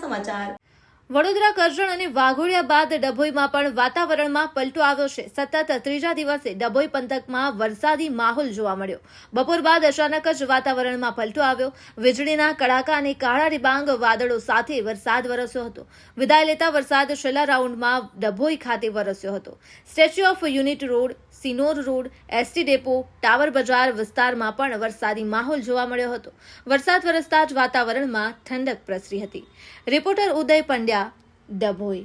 સમાચાર. વડોદરા કરજણ અને વાઘોડિયા બાદ ડભોઈમાં પણ વાતાવરણમાં પલટો આવ્યો છે. સતત ત્રીજા દિવસે ડભોઈ પંથકમાં વરસાદી માહોલ જોવા મળ્યો. બપોર બાદ અચાનક જ વાતાવરણમાં પલટો આવ્યો. વીજળીના કડાકા અને કાળા રીબાંગ વાદળો સાથે વરસાદ વરસ્યો હતો. વિદાય લેતા વરસાદ છેલ્લા રાઉન્ડમાં ડભોઈ ખાતે વરસ્યો હતો. Statue of Unity road Sinor road, ST depot, tower બજાર વિસ્તારમાં પણ વરસાદી માહોલ જોવા મળ્યો હતો. વરસાદ વરસતા જ વાતાવરણમાં ઠંડક પ્રસરી હતી. Reporter Uday Pandya, Dabhoi.